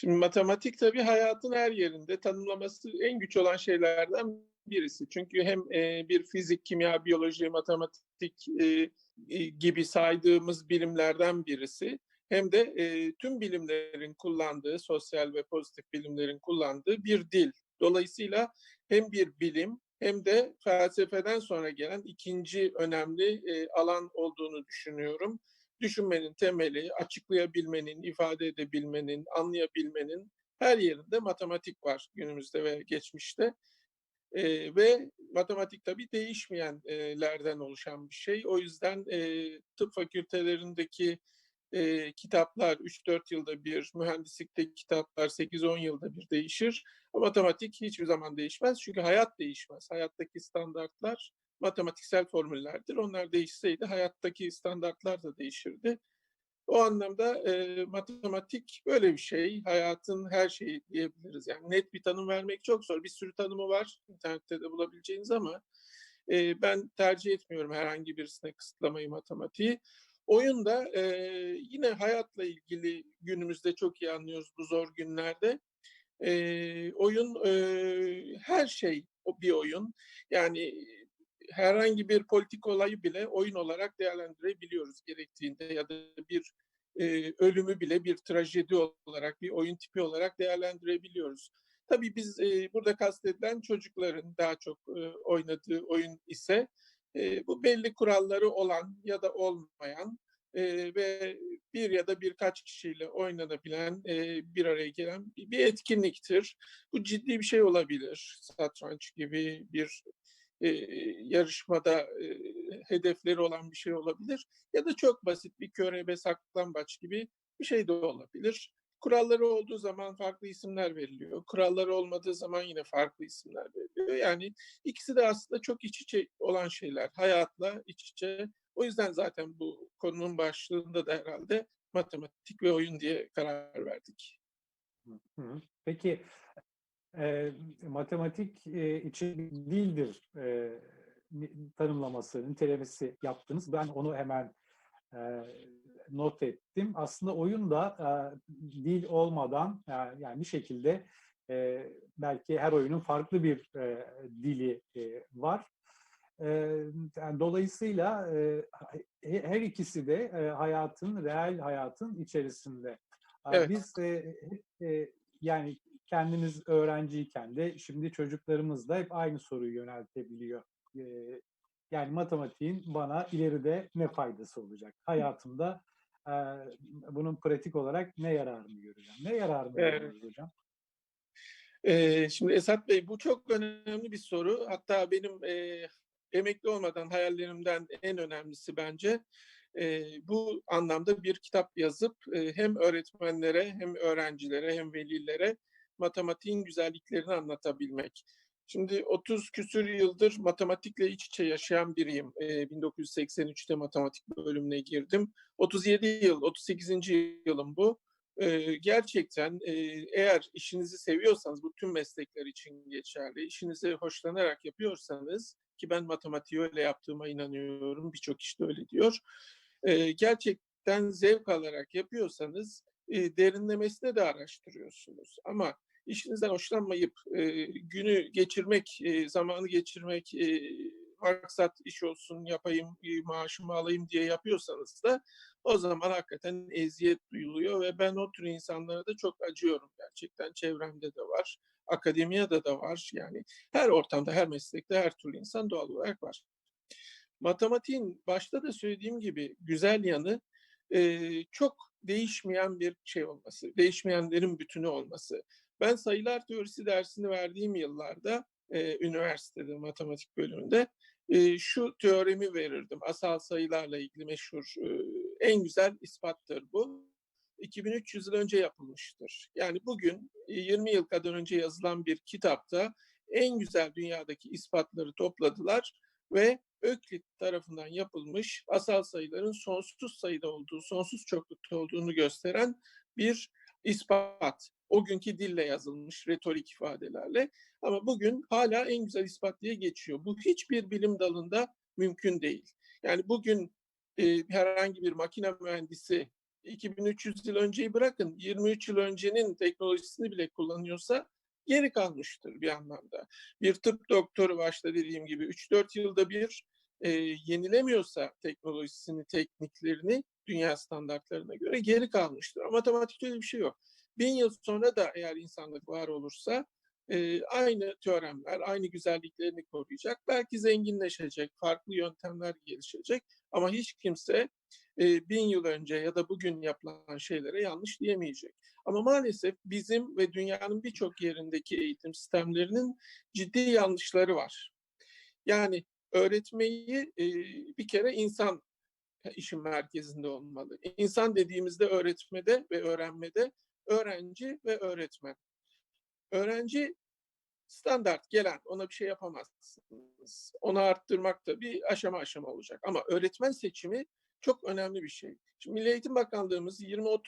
Şimdi matematik tabii hayatın her yerinde tanımlaması en güç olan şeylerden birisi. Çünkü hem e, bir fizik, kimya, biyoloji, matematik e, e, gibi saydığımız bilimlerden birisi. Hem de e, tüm bilimlerin kullandığı, sosyal ve pozitif bilimlerin kullandığı bir dil. Dolayısıyla hem bir bilim hem de felsefeden sonra gelen ikinci önemli e, alan olduğunu düşünüyorum. Düşünmenin temeli, açıklayabilmenin, ifade edebilmenin, anlayabilmenin her yerinde matematik var günümüzde ve geçmişte. E, ve matematik tabii değişmeyenlerden oluşan bir şey. O yüzden e, tıp fakültelerindeki e, kitaplar 3-4 yılda bir, mühendislikte kitaplar 8-10 yılda bir değişir. Ama matematik hiçbir zaman değişmez çünkü hayat değişmez. Hayattaki standartlar matematiksel formüllerdir. Onlar değişseydi hayattaki standartlar da değişirdi. O anlamda e, matematik böyle bir şey. Hayatın her şeyi diyebiliriz. Yani net bir tanım vermek çok zor. Bir sürü tanımı var internette de bulabileceğiniz ama e, ben tercih etmiyorum herhangi birisine kısıtlamayı matematiği. Oyun da e, yine hayatla ilgili günümüzde çok iyi anlıyoruz bu zor günlerde. E, oyun e, her şey bir oyun. Yani herhangi bir politik olayı bile oyun olarak değerlendirebiliyoruz gerektiğinde ya da bir e, ölümü bile bir trajedi olarak, bir oyun tipi olarak değerlendirebiliyoruz. Tabii biz e, burada kastedilen çocukların daha çok e, oynadığı oyun ise e, bu belli kuralları olan ya da olmayan e, ve bir ya da birkaç kişiyle oynanabilen, e, bir araya gelen bir etkinliktir. Bu ciddi bir şey olabilir. Satranç gibi bir e, yarışmada e, hedefleri olan bir şey olabilir. Ya da çok basit bir körebe saklambaç gibi bir şey de olabilir. Kuralları olduğu zaman farklı isimler veriliyor. Kuralları olmadığı zaman yine farklı isimler veriliyor. Yani ikisi de aslında çok iç içe olan şeyler. Hayatla iç içe. O yüzden zaten bu konunun başlığında da herhalde matematik ve oyun diye karar verdik. Peki e, matematik e, için dildir e, tanımlaması, nitelemesi yaptınız. Ben onu hemen e, not ettim. Aslında oyun da e, dil olmadan e, yani bir şekilde e, belki her oyunun farklı bir e, dili e, var. E, yani dolayısıyla e, her ikisi de e, hayatın, reel hayatın içerisinde. Evet. Biz e, e, yani kendimiz öğrenciyken de şimdi çocuklarımız da hep aynı soruyu yöneltebiliyor. E, yani matematiğin bana ileride ne faydası olacak? Hayatımda e, bunun pratik olarak ne yararını göreceğim? Ne yararını evet. görüyoruz hocam? Ee, şimdi Esat Bey bu çok önemli bir soru. Hatta benim e, emekli olmadan hayallerimden en önemlisi bence e, bu anlamda bir kitap yazıp e, hem öğretmenlere hem öğrencilere hem velilere matematiğin güzelliklerini anlatabilmek. Şimdi 30 küsür yıldır matematikle iç içe yaşayan biriyim. E, 1983'te matematik bölümüne girdim. 37 yıl, 38. yılım bu. E, gerçekten e, eğer işinizi seviyorsanız, bu tüm meslekler için geçerli, işinizi hoşlanarak yapıyorsanız, ki ben matematiği öyle yaptığıma inanıyorum, birçok kişi de öyle diyor. E, gerçekten zevk alarak yapıyorsanız e, derinlemesine de araştırıyorsunuz. Ama işinizden hoşlanmayıp e, günü geçirmek, e, zamanı geçirmek, e, iş olsun yapayım, e, maaşımı alayım diye yapıyorsanız da o zaman hakikaten eziyet duyuluyor ve ben o tür insanlara da çok acıyorum gerçekten. Çevremde de var, akademiyada da var. Yani her ortamda, her meslekte her türlü insan doğal olarak var. Matematiğin başta da söylediğim gibi güzel yanı e, çok değişmeyen bir şey olması, değişmeyenlerin bütünü olması. Ben sayılar teorisi dersini verdiğim yıllarda e, üniversitede matematik bölümünde e, şu teoremi verirdim. Asal sayılarla ilgili meşhur e, en güzel ispattır bu. 2300 yıl önce yapılmıştır. Yani bugün 20 yıl kadar önce yazılan bir kitapta en güzel dünyadaki ispatları topladılar ve Öklit tarafından yapılmış asal sayıların sonsuz sayıda olduğu, sonsuz çoklukta olduğunu gösteren bir ispat. O günkü dille yazılmış retorik ifadelerle. Ama bugün hala en güzel ispat diye geçiyor. Bu hiçbir bilim dalında mümkün değil. Yani bugün e, herhangi bir makine mühendisi 2300 yıl önceyi bırakın 23 yıl öncenin teknolojisini bile kullanıyorsa geri kalmıştır bir anlamda. Bir tıp doktoru başta dediğim gibi 3-4 yılda bir e, yenilemiyorsa teknolojisini, tekniklerini dünya standartlarına göre geri kalmıştır. Ama matematikte öyle bir şey yok. Bin yıl sonra da eğer insanlık var olursa e, aynı teoremler, aynı güzelliklerini koruyacak. Belki zenginleşecek, farklı yöntemler gelişecek. Ama hiç kimse e, bin yıl önce ya da bugün yapılan şeylere yanlış diyemeyecek. Ama maalesef bizim ve dünyanın birçok yerindeki eğitim sistemlerinin ciddi yanlışları var. Yani öğretmeyi e, bir kere insan işin merkezinde olmalı. İnsan dediğimizde öğretmede ve öğrenmede öğrenci ve öğretmen. Öğrenci standart gelen ona bir şey yapamazsınız. Onu arttırmak da bir aşama aşama olacak. Ama öğretmen seçimi çok önemli bir şey. Şimdi Milli Eğitim Bakanlığımız 20-30